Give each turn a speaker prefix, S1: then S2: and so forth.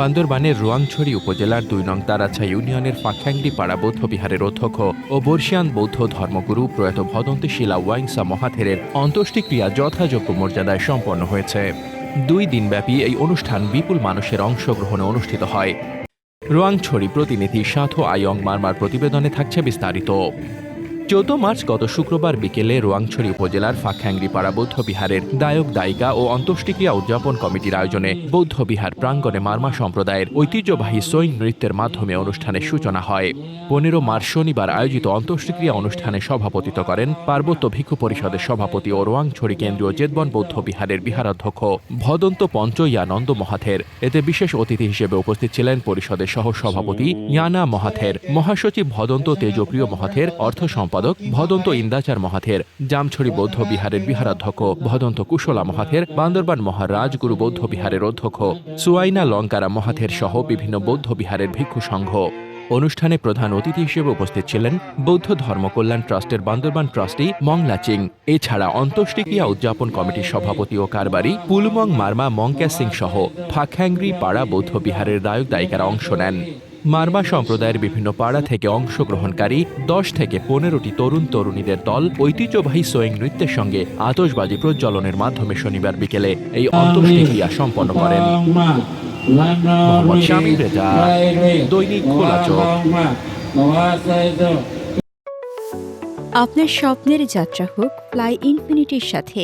S1: বান্দরবানের রোয়াংছড়ি উপজেলার দুই নং তারাছা ইউনিয়নের ফাঁখ্যাংড়ি পাড়া বৌদ্ধ বিহারের অধ্যক্ষ ও বর্ষিয়ান বৌদ্ধ ধর্মগুরু প্রয়াত ভদন্তী শিলা ওয়াইংসা মহাথেরের অন্ত্যেষ্টিক্রিয়া যথাযোগ্য মর্যাদায় সম্পন্ন হয়েছে। দুই দিনব্যাপী এই অনুষ্ঠান বিপুল মানুষের অংশগ্রহণে অনুষ্ঠিত হয়। রোয়াংছড়ি প্রতিনিধি সাথো আয়ং মারমার প্রতিবেদনে থাকছে বিস্তারিত। চৌদ্দ মার্চ গত শুক্রবার বিকেলে রোয়াংছড়ি উপজেলার ফাঁকহ্যাংরি পাড়া বৌদ্ধ বিহারের দায়ক দায়িকা ও অন্ত্যেষ্টিক্রিয়া উদযাপন কমিটির আয়োজনে বৌদ্ধ বিহার প্রাঙ্গণে মারমা সম্প্রদায়ের ঐতিহ্যবাহী সৈন নৃত্যের মাধ্যমে অনুষ্ঠানের সূচনা হয়। পনেরো মার্চ শনিবার আয়োজিত অন্ত্যেষ্টিক্রিয়া অনুষ্ঠানে সভাপতিত্ব করেন পার্বত্য ভিক্ষু পরিষদের সভাপতি ও রোয়াংছড়ি কেন্দ্রীয় জেদবন বৌদ্ধ বিহারের বিহারাধ্যক্ষ ভদন্ত পঞ্চয়ানন্দ মহাথের। এতে বিশেষ অতিথি হিসেবে উপস্থিত ছিলেন পরিষদের সহ সভাপতি ইয়ানা মহাথের, মহাসচিব ভদন্ত তেজপ্রিয় মহাথের, অর্থ সম্পাদক ভদন্ত ইন্দাচার মহাথের, জামছড়ি বৌদ্ধ বিহারের বিহারাধ্যক্ষ ভদন্ত কুশলা মহাথের, বান্দরবান মহারাজগুরু বৌদ্ধ বিহারের অধ্যক্ষ, সুয়াইনা লঙ্কারা মহাথের সহ বিভিন্ন বৌদ্ধ বিহারের ভিক্ষু সংঘ। অনুষ্ঠানে প্রধান অতিথি হিসেবে উপস্থিত ছিলেন বৌদ্ধ ধর্মকল্যাণ ট্রাস্টের বান্দরবান ট্রাস্টি মংলা চিং। এছাড়া অন্ত্যেষ্টিক্রিয়া উদযাপন কমিটির সভাপতি ও কারবারি পুলমং মার্মা মংক্যা সিং সহ ফাঁকহ্যাংরি পাড়া বৌদ্ধ বিহারের দায়ক দায়িকারা অংশ নেন। মারমা সম্প্রদায়ের বিভিন্ন পাড়া থেকে অংশগ্রহণকারী দশ থেকে পনেরোটি তরুণ তরুণীদের দল ঐতিহ্যবাহী সোয়িং নৃত্যের সঙ্গে আতশবাজি প্রজ্বলনের মাধ্যমে শনিবার বিকেলে এই অন্ত্যেষ্টিক্রিয়া সম্পন্ন করেন মোহাম্মদ শামীম রেজা, দৈনিক খোলা চোখ।
S2: আপনার স্বপ্নের যাত্রা হোক ফ্লাই ইনফিনিটির সাথে